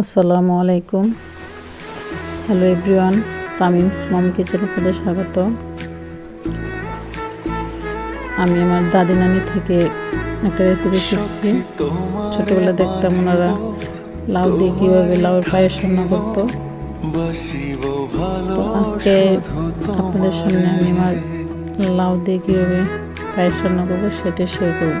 আসসালামু আলাইকুম। Hello everyone Tamim's mom kitchen পদে স্বাগত। আমি আমার দাদি নানি থেকে একটা রেসিপি শিখছি। ছোটোবেলা দেখতাম ওনারা লাউ দিয়ে কীভাবে লাউয়ের পায়েস রান্না করতো। আজকে আপনাদের সামনে আমি আমার লাউ দিয়ে কীভাবে পায়েস রান্না করব সেটা শেয়ার করব।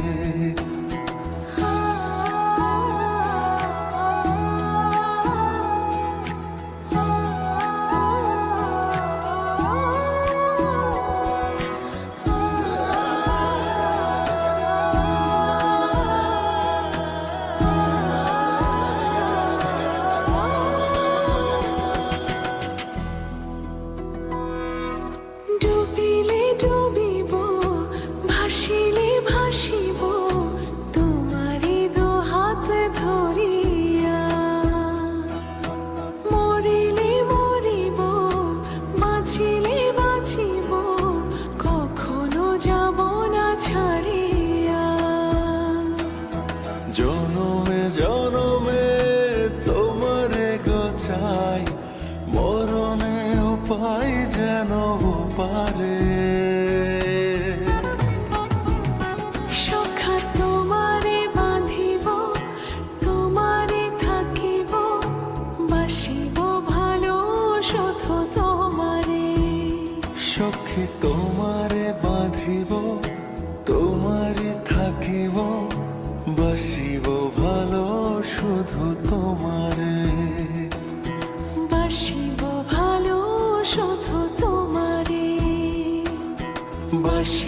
গোচাই মরণে উপায় যেন পারে।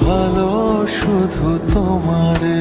ভালো শুধু তোমারে।